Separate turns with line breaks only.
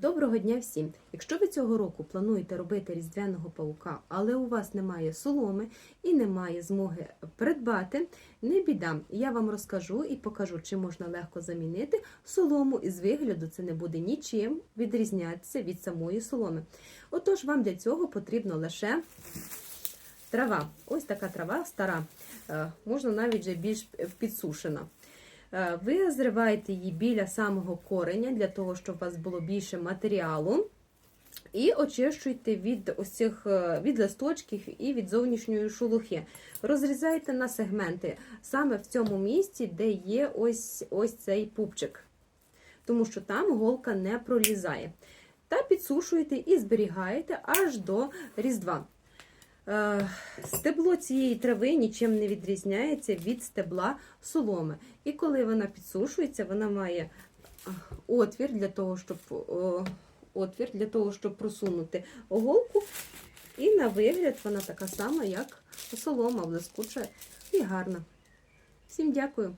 Доброго дня всім! Якщо ви цього року плануєте робити різдвяного паука, але у вас немає соломи і немає змоги придбати, не біда. Я вам розкажу і покажу, чи можна легко замінити солому, і з вигляду це не буде нічим відрізнятися від самої соломи. Отож, вам для цього потрібно лише трава. Ось така трава стара, Е, можна навіть вже більш підсушена. Е, Ви зриваєте її біля самого кореня, для того, щоб у вас було більше матеріалу. І очищуйте від ось цих е, від листочків і від зовнішньої шелухи. Розрізайте на сегменти саме в цьому місці, де є ось, ось цей пупчик, тому що там голка не пролізає. Та підсушуєте і зберігаєте аж до Різдва. Е, Стебло цієї трави нічим не відрізняється від стебла соломи. І коли вона підсушується, вона має отвір для того, щоб отвір для того, щоб просунути оголку. І на вигляд вона така сама, як солома, блискуча і гарна. Всім дякую!